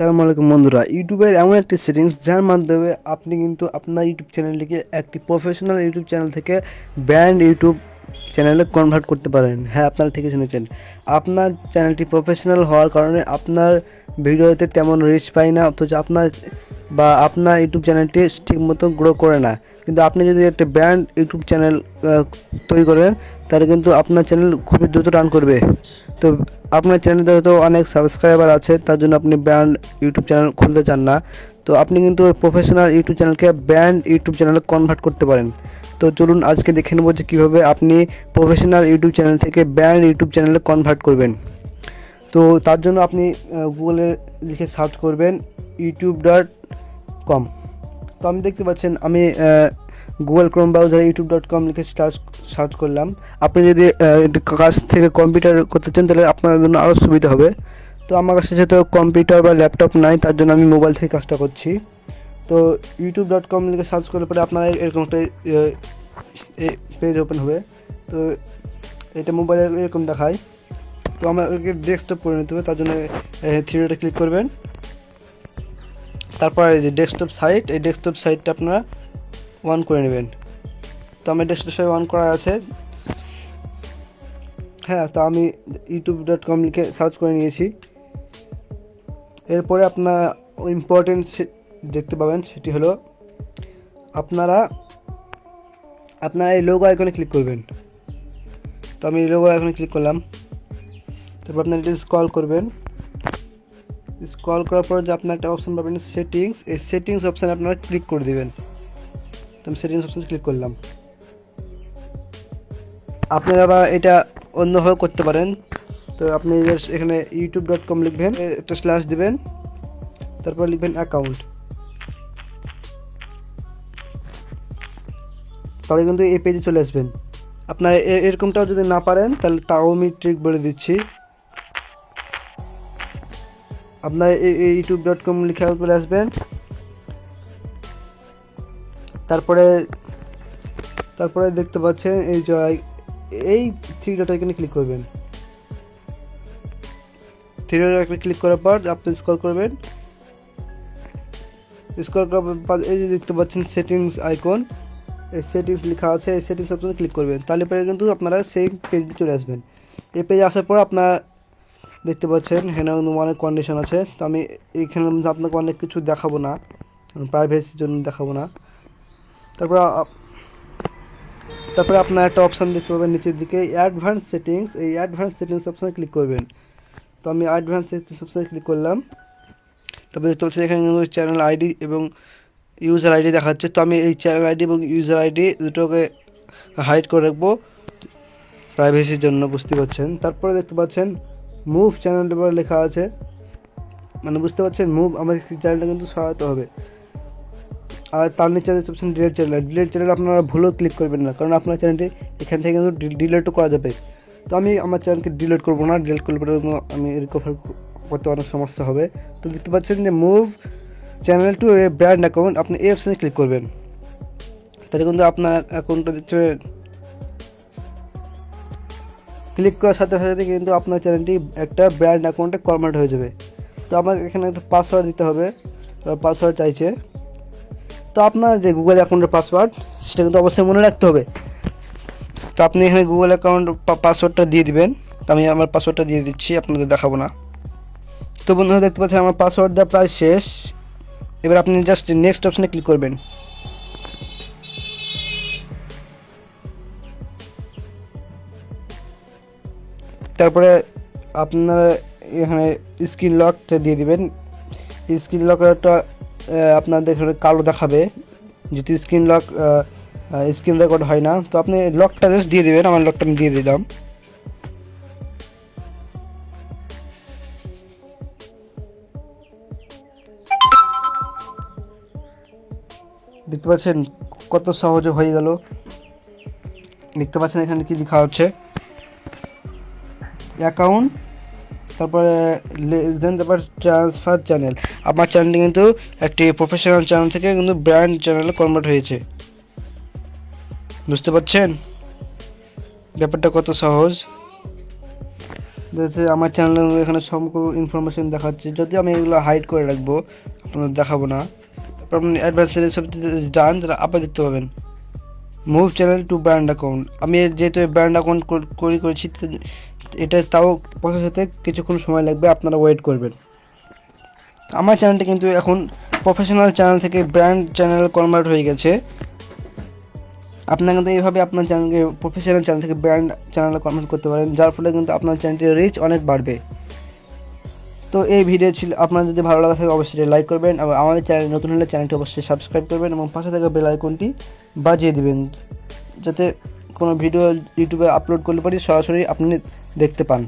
সালামু আলাইকুম বন্ধুরা, ইউটিউবের এমন একটি সেটিংস যার মাধ্যমে আপনি কিন্তু আপনার ইউটিউব চ্যানেলটিকে একটি প্রফেশনাল ইউটিউব চ্যানেল থেকে ব্র্যান্ড ইউটিউব চ্যানেলে কনভার্ট করতে পারেন। হ্যাঁ আপনারা ঠিকই শুনেছেন। আপনার চ্যানেলটি প্রফেশনাল হওয়ার কারণে আপনার ভিডিওতে তেমন রিচ পায় না, অথচ আপনার বা আপনার ইউটিউব চ্যানেলটি ঠিকমতো গ্রো করে না। কিন্তু আপনি যদি একটা ব্র্যান্ড ইউটিউব চ্যানেল তৈরি করেন, তাহলে কিন্তু আপনার চ্যানেল খুবই দ্রুত রান করবে। তো আপনার চ্যানেলে হয়তো অনেক সাবস্ক্রাইবার আছে, তার জন্য আপনি ব্র্যান্ড ইউটিউব চ্যানেল খুলতে চান না। তো আপনি কিন্তু প্রফেশনাল ইউটিউব চ্যানেলকে ব্র্যান্ড ইউটিউব চ্যানেলে কনভার্ট করতে পারেন। তো চলুন আজকে দেখে নেব যে কীভাবে আপনি প্রফেশনাল ইউটিউব চ্যানেল থেকে ব্র্যান্ড ইউটিউব চ্যানেলে কনভার্ট করবেন। তো তার জন্য আপনি গুগলে লিখে সার্চ করবেন ইউটিউব ডট কম তো আমি দেখতে পাচ্ছেন, আমি Google Chrome browser YouTube dot com লিখে সার্চ সার্চ করলাম। আপনি যদি কাছ থেকে কম্পিউটার করতে চান, তাহলে আপনার জন্য আরও সুবিধা হবে। তো আমার কাছে যেহেতু কম্পিউটার বা ল্যাপটপ নাই, তার জন্য আমি মোবাইল থেকে কাজটা করছি। তো ইউটিউব ডট কম লিখে সার্চ করলে পরে আপনার এরকম একটা পেজ ওপেন হবে। তো এটা মোবাইলে এরকম দেখায়। তো আমাদেরকে ডেস্কটপ করে নিতে হবে, তার জন্য থ্রিডে ক্লিক করবেন। তারপর এই যে ডেস্কটপ সাইট এই ডেস্কটপ সাইটটা আপনারা অন করে নেবেন। তো আমার ডেস্কটপ সাইট অন করা আছে। হ্যাঁ তো আমি ইউটিউব ডট কম লিখে সার্চ করে নিয়েছি। এরপরে আপনারা ইম্পর্টেন্ট দেখতে পাবেন, সেটি হলো আপনারা আপনারা এই লোগো আইকনে ক্লিক করবেন। তো আমি লোগো আইকনে ক্লিক করলাম। তারপর আপনারা এটা স্ক্রল করবেন। স্ক্রল করার পর যে আপনার একটা অপশন পাবেন সেটিংস এই সেটিংস অপশানে আপনারা ক্লিক করে দেবেন। তো আমি সেটিংস অপশানে ক্লিক করলাম। আপনারা আবার এটা অন্যভাবে করতে পারেন। তো আপনি এখানে ইউটিউব ডট কম লিখবেন, একটা স্ল্যাশ দেবেন, তারপর লিখবেন অ্যাকাউন্ট তাহলে কিন্তু এই পেজে চলে আসবেন। আপনার এরকমটাও যদি না পারেন, তাহলে তাও আমি ট্রিক বলে দিচ্ছি। আপনার ইউটিউব ডট কম লিখে চলে আসবেন। তারপরে তারপরে দেখতে পাচ্ছেন, এই এই থ্রি ডট এখানে ক্লিক করবেন। থ্রি ডট এখানে ক্লিক করার পর আপনি স্কল করবেন। স্কল করার পর এই যে দেখতে পাচ্ছেন সেটিংস আইকন এই সেটিংস লেখা আছে, এই সেটিংস অপশনে ক্লিক করবেন। তাহলে পরে কিন্তু আপনারা সেই পেজে চলে আসবেন। এই পেজে আসার পর আপনারা দেখতে পাচ্ছেন এখানে কিন্তু অনেক কন্ডিশন আছে। তো আমি এইখানে আপনাকে অনেক কিছু দেখাবো না প্রাইভেসির জন্য দেখাবো না। তারপর তারপরে আপনার একটা অপশান দেখতে পাবেন নিচের দিকে অ্যাডভান্স সেটিংস এই অ্যাডভান্স সেটিংস অপশানে ক্লিক করবেন। তো আমি অ্যাডভান্স সেটিংস অপশানে ক্লিক করলাম। তারপরে দেখতে পাচ্ছেন এখানে চ্যানেল আইডি এবং ইউজার আইডি দেখাচ্ছে। তো আমি এই চ্যানেল আইডি এবং ইউজার আইডি দুটোকে হাইড করে রাখব প্রাইভেসির জন্য, বুঝতে পারছেন। তারপরে দেখতে পাচ্ছেন মুভ চ্যানেল বলে লেখা আছে। মানে বুঝতে পারছেন মুভ আমার চ্যানেলটা কিন্তু সরাতে হবে। আর তার নিচে পাচ্ছেন ডিলেট চ্যানেল ডিলেট চ্যানেল আপনারা ভুলেও ক্লিক করবেন না, কারণ আপনার চ্যানেলটি এখান থেকে কিন্তু ডিলেটও করা যাবে। তো আমি আমার চ্যানেলকে ডিলেট করব না ডিলেট করলে পরে আমি রিকভার করতে অনেক সমস্যা হবে। তো দেখতে পাচ্ছেন যে move channel to brand account আপনি অপশানে ক্লিক করবেন। তাহলে কিন্তু আপনার অ্যাকাউন্টটা দিচ্ছে ক্লিক করার সাথে সাথে কিন্তু আপনার চ্যানেলটি একটা ব্র্যান্ড অ্যাকাউন্টে কনভার্ট হয়ে যাবে। তো আমাকে এখানে একটা পাসওয়ার্ড দিতে হবে। পাসওয়ার্ড চাইছে। তো আপনার যে গুগল অ্যাকাউন্টের পাসওয়ার্ড সেটা কিন্তু অবশ্যই মনে রাখতে হবে। তো আপনি এখানে গুগল অ্যাকাউন্ট পাসওয়ার্ডটা দিয়ে দিবেন। তো আমি আমার পাসওয়ার্ডটা দিয়ে দিচ্ছি, আপনাদের দেখাবো না। তো বন্ধুরা দেখতে পাচ্ছেন, আমার পাসওয়ার্ড দেওয়া প্রায় শেষ। এবার আপনি জাস্ট নেক্সট অপশানে ক্লিক করবেন। তারপরে আপনার এখানে স্ক্রিন লকটা দিয়ে দিবেন। স্ক্রিন লকটা আপনাদের এখানে কালো দেখাবে। যদি স্ক্রিন লক স্ক্রিন রেকর্ড হয় না, তো আপনি লকটা জাস্ট দিয়ে দেবেন, আমার লকটা আমি দিয়ে দিলাম। দেখতে পাচ্ছেন কত সহজে হয়ে গেল। দেখতে পাচ্ছেন এখানে কি লেখা হচ্ছে? অ্যাকাউন্ট তারপরে দেন তারপর ট্রান্সফার চ্যানেল আমার চ্যানেলটি কিন্তু একটি প্রফেশনাল চ্যানেল থেকে কিন্তু ব্র্যান্ড চ্যানেলে কনভার্ট হয়েছে। বুঝতে পারছেন? ব্যাপারটা কত সহজ? আমার চ্যানেলে এখানে সম্পূর্ণ ইনফরমেশন দেখাচ্ছে। যদি আমি এগুলো হাইড করে রাখব, আপনাদের দেখাবো না। আপনি অ্যাডভার্সারি সব যান তারা আবার দেখতে পাবেন। Move channel to brand account আমি যেহেতু ব্র্যান্ড অ্যাকাউন্ট করি, করেছি এটা তাও প্রসেস হতে কিছুক্ষণ সময় লাগবে, আপনারা ওয়েট করবেন। আমার চ্যানেলটা কিন্তু এখন প্রফেশনাল চ্যানেল থেকে ব্র্যান্ড চ্যানেল কনভার্ট হয়ে গেছে। আপনারা কিন্তু এইভাবে আপনার চ্যানেলকে প্রফেশনাল চ্যানেল থেকে ব্র্যান্ড চ্যানেলে কনভার্ট করতে পারেন, যার ফলে কিন্তু আপনার চ্যানেলটির রিচ অনেক বাড়বে। তো এই ভিডিও ছিল, আপনার যদি ভালো লাগা থাকে অবশ্যই লাইক করবেন, এবং আমাদের চ্যানেল নতুন হলে চ্যানেলটি অবশ্যই সাবস্ক্রাইব করবেন, এবং পাশে থাকা বেল আইকনটি বাজিয়ে দেবেন। যাতে কোনো ভিডিও ইউটিউবে আপলোড করলে পারি, সরাসরি আপনি দেখতে পান।